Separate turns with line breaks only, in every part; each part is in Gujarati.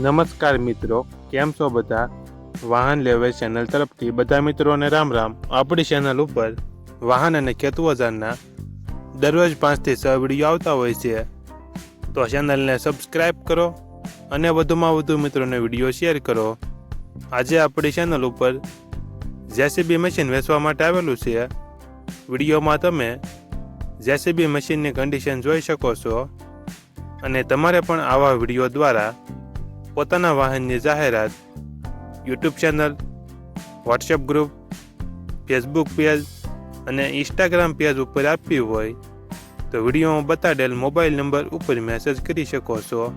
નમસ્કાર મિત્રો, કેમ છો બધા? વાહન લેવે ચેનલ તરફથી બધા મિત્રોને રામ રામ. આપણી ચેનલ ઉપર વાહન અને ખેત ઓજારના દરરોજ પાંચથી છ વીડિયો આવતા હોય છે. તો ચેનલને સબસ્ક્રાઈબ કરો અને વધુમાં વધુ મિત્રોને વીડિયો શેર કરો. આજે આપણી ચેનલ ઉપર જેસીબી મશીન વેચવા માટે આવેલું છે. વિડીયોમાં તમે જેસીબી મશીનની કન્ડિશન જોઈ શકો છો. અને તમારે પણ આવા વીડિયો દ્વારા પોતાના વાહનની જાહેરાત YouTube channel WhatsApp group Facebook page અને ઇન્સ્ટાગ્રામ પેજ ઉપર આપવી હોય તો વિડીયોમાં બતાડેલ મોબાઈલ નંબર ઉપર મેસેજ કરી શકો છો.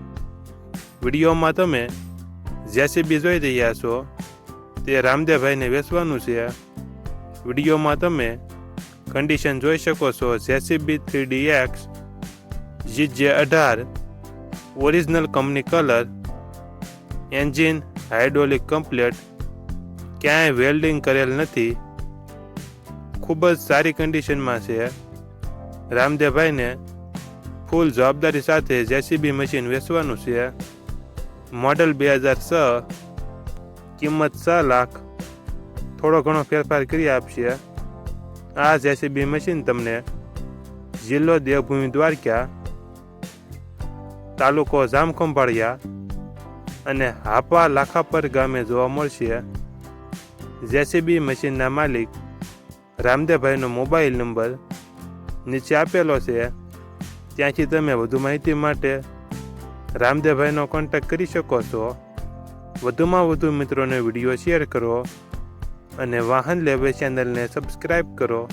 વિડીયોમાં તમે જેસીબી જોઈ રહ્યા છો, તે રામદેવભાઈને વેચવાનું છે. વિડીયોમાં તમે કન્ડિશન જોઈ શકો છો, જેસીબી થ્રી ડી એક્સ જે અઢાર original company colour engine hydraulic complete ક્યાંય વેલ્ડિંગ કરેલ નથી ખૂબ જ સારી કન્ડિશનમાં છે રામદેવભાઈને ફૂલ જવાબદારી સાથે જેસીબી મશીન વેચવાનું છે મોડલ બે હજાર છ કિંમત છ લાખ થોડો ઘણો ફેરફાર કરી આપશે આ જેસીબી મશીન તમને જિલ્લો દેવભૂમિ દ્વારકા તાલુકો જામખંભાળિયા અને હાપા લાખાપર ગામે જોવા મળશે. જેસીબી મશીનના માલિક રામદેવભાઈનો મોબાઈલ નંબર નીચે આપેલો છે. ત્યાંથી તમે વધુ માહિતી માટે રામદેવભાઈનો કોન્ટેક્ટ કરી શકો છો. વધુમાં વધુ મિત્રોને વીડિયો શેર કરો અને વાહન લેવે ચેનલને સબસ્ક્રાઈબ કરો.